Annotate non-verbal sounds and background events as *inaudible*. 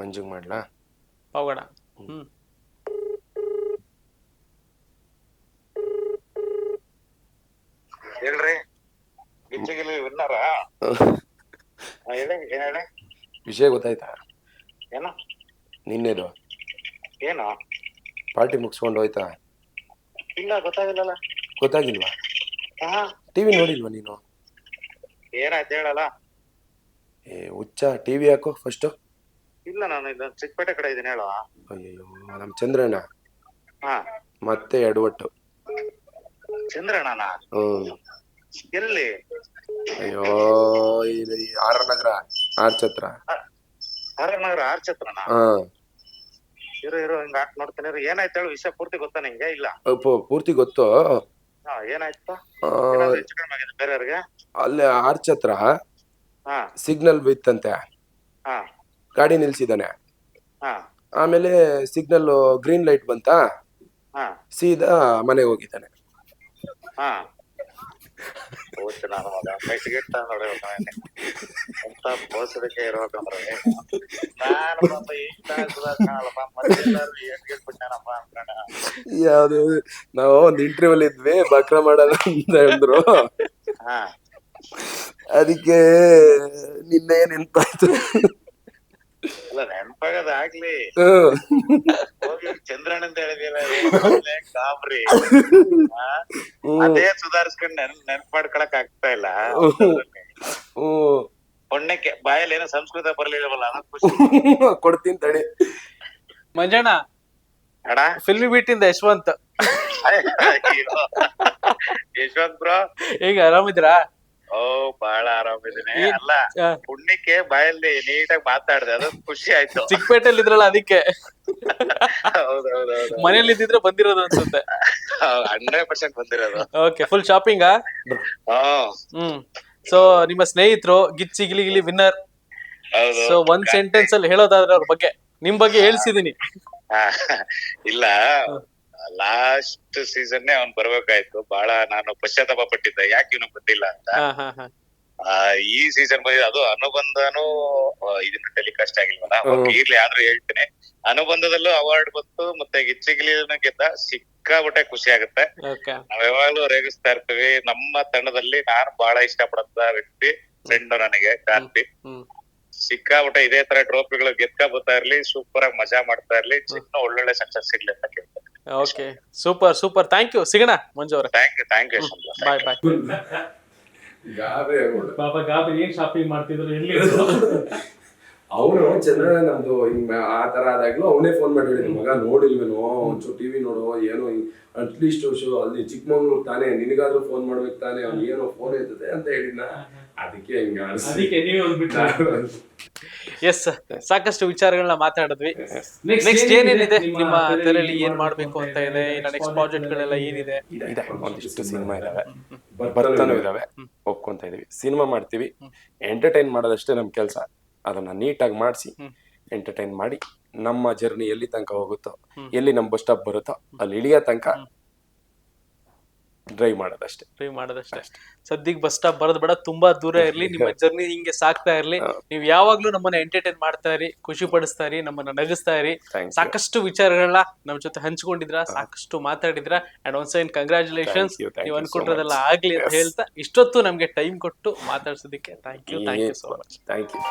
ಮಂಜುಗ್ ಮಾಡ್ಲಾ? ಹೋಗೋಣ ಹ್ಮ್. ಹೇಳ್ರಿ. ಗಿಚ್ಚಿಗಿಲಿ ವಿನ್ನರ? ಹೇಳಿ ಏನ್ ಹೇಳಿ? ವಿಷಯ ಗೊತ್ತಾಯ್ತಾ? ಏನು? ನಿನ್ನೆದು. ಏನು? ಪಾರ್ಟಿ ಮುಗಿಸ್ಕೊಂಡು ಹೋಯ್ತಾ? ಇಲ್ಲ ಗೊತ್ತಾಗಿಲ್ಲಲ್ಲ. ಗೊತ್ತಾಗಿಲ್ವಾ? ಹಾ. ಟಿವಿ ನೋಡಿಲ್ವಾ ನೀನು? ಏನಾಯ್ತು ಹೇಳಲ್ಲ. ಏ ಹುಚ್ಚ ಟಿವಿ ಹಾಕು ಫಸ್ಟ್ ಇಲ್ಲ ನಾನು ಇಲ್ಲ ಚಿಕ್ಕಪೇಟೆ ಕಡೆ ಇದೀನಿ ಹೇಳುವ ಅಯ್ಯೋ ನಮ್ಮ ಚಂದ್ರಣ್ಣ. ಹಾ. ಮತ್ತೆ ಎಡವಟ್ಟು. ಚಂದ್ರಣ್ಣನ? ಹ್ಮ್. ಎಲ್ಲಿ? ಅಯ್ಯೋ ಇದು ಈ ಆರ್ ನಗರ ಆರ್ ಛತ್ರ. ನಗರ ಆರ್ಚ್ ಹತ್ರನ ಹಾ. ಇರು ಇರೋ ಹಿಂಗ ಹಾಕ್ ನೋಡ್ತೀನಿ ಇರು. ಏನಾಯ್ತು ಹೇಳು ವಿಷಯ ಪೂರ್ತಿ ಗೊತ್ತಾ ನಿಂಗೆ ಇಲ್ಲ? ಪೂರ್ತಿ ಗೊತ್ತು? ಹಾ ಏನಾಯ್ತು? ಆ, ಏನಾದ್ರು ಹೆಚ್ಚು ಕಡಿಮೆ ಆಗಿದೆ ಬೇರೆಯವ್ರಿಗೆ? ಅಲ್ಲೇ ಆರ್ ಛತ್ರ ಹಾ. ಸಿಗ್ನಲ್ ಬಿತ್ತಂತೆ. ಹಾ. ಗಾಡಿ ನಿಲ್ಸಿದಾನೆ ಹಾ. ಆಮೇಲೆ ಸಿಗ್ನಲ್ ಗ್ರೀನ್ ಲೈಟ್ ಬಂತಾ? ಹಾ. ಸೀದಾ ಮನೆಗೆ ಹೋಗಿದ್ದಾನೆ. ಹಾ. ಹೋಯ್ತು ನಾನು ಮಗ ಕೈಸಿಗೆ ನೋಡಿ ಅಂತ ಬೋಸಡಿಕೆ ಇರ್ಬೇಕಂದ್ರೆ ನಾನು ಪಾಪ ಇಷ್ಟ ಆಗ್ತದ ಕಾಣಲ್ಲಪ್ಪ ಮತ್ತೆ ಎಲ್ಲಾರು ಏನ್ ಕೇಳ್ಬಿಟ್ಟಾನಪ್ಪ ಅನ್ಕೊಂಡ ಯಾವ್ದು? ನಾವು ಒಂದ್ ಇಂಟರ್ವ್ಯೂ ಅಲ್ಲಿ ಇದ್ವಿ ಬಕ್ರ ಮಾಡಲ್ಲ ಅಂತ ಹೇಳಿದ್ರು ಹಾ. ಅದಕ್ಕೆ ನಿನ್ನೆ ನೆನ್ಪಾಯ್ತು ಅಲ್ಲ ನೆನ್ಪಾಗದ ಆಗ್ಲಿ. ಚಂದ್ರಣ್ಣ ಅಂತ ಹೇಳಿದಿಲ್ಲ ಕಾಬ್ರಿ. *laughs* ಅದೇ ಸುಧಾರಿಸ್ಕೊಂಡ್ ನೆನ್ ನೆನ್ಪ್ ಮಾಡ್ಕೊಳಕ್ ಆಗ್ತಾ ಇಲ್ಲ ಹೊಣ್ಣಕ್ಕೆ ಬಾಯಲ್ಲಿ ಏನೋ ಸಂಸ್ಕೃತ ಬರ್ಲಿಲ್ಲವಲ್ಲ *laughs* ಕೊಡ್ತೀನಿ ತಡಿ. ಮಂಜಣ್ಣ ಅಡ? ಫಿಲ್ಮಿ ಬೀಟಿಂದ ಯಶವಂತ್. ಯಶವಂತ್ ಬ್ರೋ. ಈಗ ಆರಾಮಿದ್ದೀರಾ? ಓ ಬಹಳ ಆರಾಮಿದ್ದೀನಿ ಏನ್- ಅಲ್ಲ ಆ, ಪುಣ್ಯಕ್ಕೆ ಬಾಯಲ್ಲಿ ನೀಟಾಗಿ ಮಾತಾಡ್ದೆ ಅದು ಖುಷಿ ಆಯ್ತು. ಚಿಕ್ಕಪೇಟೆಲ್ ಇದ್ರಲ್ಲ ಅದಕ್ಕೆ? ಹೌದೌದೌದು. ಮನೇಲಿ ಇದ್ದಿದ್ರೆ ಬಂದಿರೋದು ಅನ್ಸುತ್ತೆ. ಹಂಡ್ರೆಡ್ ಪರ್ಸೆಂಟ್ ಬಂದಿರೋದು. ಓಕೆ ಫುಲ್ ಶಾಪಿಂಗಾ ಹ್ಮ್ ಹ್ಮ್. ಸೊ ನಿಮ್ಮ ಸ್ನೇಹಿತರು ಗಿಚ್ಚಿ ಗಿಲಿ ಗಿಲಿ ವಿನ್ನರ್ ಹೌದು. ಸೊ ಒಂದ್ ಸೆಂಟೆನ್ಸ್ ಅಲ್ಲಿ ಹೇಳೋದಾದ್ರೆ ಅವ್ರ ಬಗ್ಗೆ ನಿಮ್ ಬಗ್ಗೆ ಹೇಳ್ಸಿದೀನಿ. ಹಾ, ಇಲ್ಲ. ಲಾಸ್ಟ್ ಸೀಸನ್ ಅವ್ನ್ ಬರ್ಬೇಕಾಯ್ತು. ಬಹಳ ನಾನು ಪಶ್ಚಾತ್ತಾಪ ಪಟ್ಟಿದ್ದೆ. ಯಾಕೆ ಇವನು ಬಂದಿಲ್ಲ ಅಂತ. ಆ, ಈ ಸೀಸನ್ ಬಂದಿದೆ ಅದು ಅನುಬಂಧನೂ ಇದನ್ನ ಟೆಲಿಕಾಸ್ಟ್ ಆಗಿಲ್ವಲ್ಲ? ಇರ್ಲಿ ಆದ್ರೂ ಹೇಳ್ತೇನೆ. ಅನುಬಂಧದಲ್ಲೂ ಅವಾರ್ಡ್ ಬಂತು ಮತ್ತೆ ಗಿಚ್ಚಿಗಿಲಿನ ಗೆದ್ದ ಸಿಕ್ಕಾಬಿಟ್ಟೆ ಖುಷಿ ಆಗುತ್ತೆ. ನಾವ್ ಯಾವಾಗ್ಲೂ ರೇಗಿಸ್ತಾ ಇರ್ತೀವಿ. ನಮ್ಮ ತಂಡದಲ್ಲಿ ನಾನು ಬಹಳ ಇಷ್ಟಪಡಂತ ವ್ಯಕ್ತಿ ಫ್ರೆಂಡ್ ನನಗೆ ಕಾಂತಿ ಸಿಕ್ಕಾಬಿಟ್ಟೆ ಇದೇ ತರ ಟ್ರೋಫಿಗಳು ಗೆದ್ಕ ಬರ್ತಾ ಇರ್ಲಿ ಸೂಪರ್ ಆಗಿ ಮಜಾ ಮಾಡ್ತಾ ಇರ್ಲಿ ಚಿಕ್ಕ ಒಳ್ಳೊಳ್ಳೆ ಸಕ್ಸಸ್ ಸಿಗ್ಲಿ ಅಂತ ಕೇಳ್ತೇನೆ. Okay super super thank you ಸಿಗಣ Manju ಅವ್ರೆ. Thank you thank you bye bye ಪಾಪ ಗಾಬರಿ ಏನ್ ಶಾಪಿಂಗ್ ಮಾಡ್ತಿದ್ರು ಎಲ್ಲಿ? ಅವನು ಚಂದ್ರ ನಮ್ದು ಹಿಂಗ್ ಆ ತರ ಆದಾಗ್ಲೂ ಅವನೇ ಫೋನ್ ಮಾಡಿ ಹೇಳಿದ ಮಗ ನೋಡಿಲ್ವೇನೋ? ಒಂಚೂರು ಟಿವಿ ನೋಡು ಏನೋ? ಅಟ್ಲೀಸ್ಟ್ ಶೋ ಅಲ್ಲಿ ಚಿಕ್ಕಮಂಗ್ಳೂರ್ ತಾನೇ ನಿನಗಾದ್ರೂ ಫೋನ್ ಮಾಡ್ಬೇಕು ತಾನೇ? ಅವ್ನು ಏನೋ ಫೋನ್ ಇರ್ತದೆ ಅಂತ ಹೇಳಿದ್ನ. ಅದಕ್ಕೆ ಹಿಂಗ ಅದಕ್ಕೆ ನೀವೇ ಎಸ್ *laughs* ಸಾಕಷ್ಟು ವಿಚಾರಗಳನ್ನ ಮಾತಾಡಿದ್ವಿ. ನೆಕ್ಸ್ಟ್ ಏನೇನಿದೆ ನಿಮ್ಮ ತಲೆಯಲ್ಲಿ ಏನ್ ಮಾಡ್ಬೇಕು ಅಂತ ಇದೆ? ಇನ್ನ ನೆಕ್ಸ್ಟ್ ಪ್ರಾಜೆಕ್ಟ್ ಗಳೆಲ್ಲ ಏನಿದೆ? ಇದೆ. ಒಂದಿಷ್ಟು ಸಿನಿಮಾ ಇದಾವೆ. ಬರ್ತಾನೂ ಇದಾವೆ. ಒಪ್ಕೊಂತ ಇದೀವಿ. ಸಿನಿಮಾ ಮಾಡ್ತೀವಿ. ಎಂಟರ್ಟೈನ್ ಮಾಡೋದಷ್ಟೇ ನಮ್ ಕೆಲಸ. ಅದನ್ನ ನೀಟಾಗಿ ಮಾಡಿಸಿ ಎಂಟರ್ಟೈನ್ ಮಾಡಿ ನಮ್ಮ ಜರ್ನಿ ಎಲ್ಲಿ ತನಕ ಹೋಗುತ್ತೋ ಎಲ್ಲಿ ನಮ್ ಬಸ್ ಸ್ಟಾಪ್ ಬರುತ್ತೋ ಅಲ್ಲಿ ಇಳಿಯೋ ತನಕ ಡ್ರೈವ್ ಮಾಡೋದಷ್ಟೇ. ಡ್ರೈವ್ ಮಾಡೋದಷ್ಟೇ ಸದ್ಯಕ್ಕೆ ಬಸ್ ಸ್ಟಾಪ್ ಬರೋದ್ ಬೇಡ ತುಂಬಾ ದೂರ ಇರ್ಲಿ ನಿಮ್ಮ *laughs* ಜರ್ನಿ ಹಿಂಗೆ ಸಾಕ್ತಾ ಇರ್ಲಿ. ನೀವು ಯಾವಾಗ್ಲೂ ನಮ್ಮನ್ನ ಎಂಟರ್ಟೈನ್ ಮಾಡ್ತಾ ಇರಿ ಖುಷಿ ಪಡಿಸ್ತಾ ಇರಿ ನಮ್ಮನ್ನ ನಗಿಸ್ತಾ ಇರಿ. Thank you. ಸಾಕಷ್ಟು ವಿಚಾರಗಳನ್ನ ನಮ್ಮ ಜೊತೆ ಹಂಚ್ಕೊಂಡಿದ್ರ ಸಾಕಷ್ಟು ಮಾತಾಡಿದ್ರ and once again congratulations Thank you, thank ನೀವು you so ಅನ್ಕೊಂಡಿರೋದೆಲ್ಲ ಆಗ್ಲಿ ಅಂತ ಹೇಳ್ತಾ ಇಷ್ಟೊತ್ತು ನಮ್ಗೆ ಟೈಮ್ ಕೊಟ್ಟು ಮಾತಾಡ್ಸೋದಕ್ಕೆ thank you thank you so much thank you